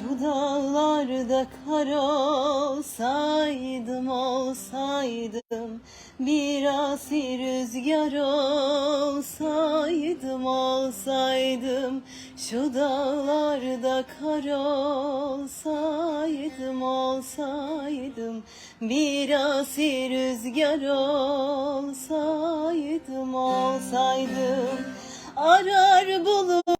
Şu dağlarda kar olsaydım olsaydım Biraz rüzgar olsaydım olsaydım. Şu dağlarda kar olsaydım olsaydım Biraz rüzgar olsaydım olsaydım. Arar bulur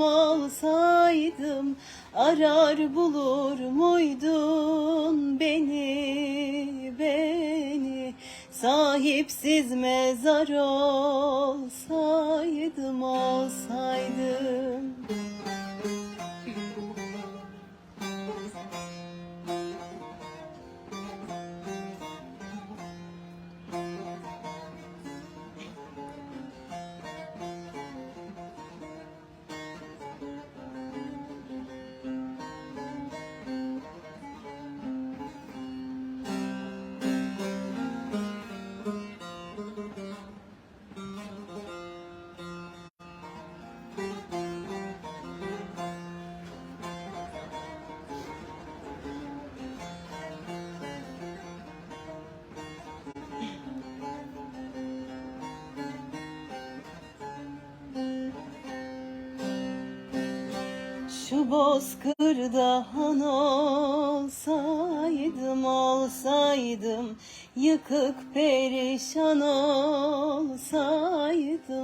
olsaydım arar bulur muydun beni beni? Sahipsiz mezar olsaydım olsaydım Şu bozkırda han olsaydım olsaydım Yıkık perişan olsaydım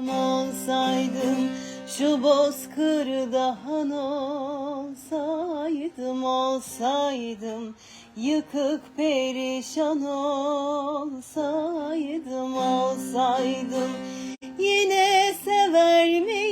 olsaydım Şu bozkırda han olsaydım olsaydım Yıkık perişan olsaydım olsaydım Yine sever miydin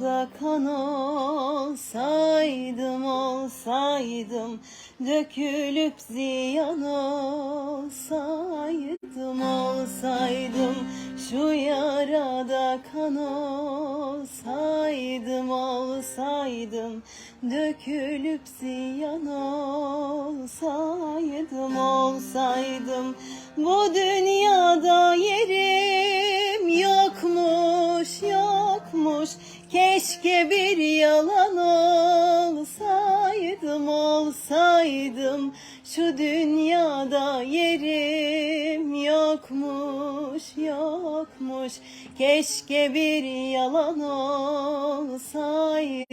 yarada kan olsaydım olsaydım Dökülüp ziyan olsaydım olsaydım Şu yarada kan olsaydım olsaydım Dökülüp ziyan olsaydım olsaydım Bu dünyada yerim Şu dünyada yerim yokmuş yokmuş. Keşke bir yalan olsaydım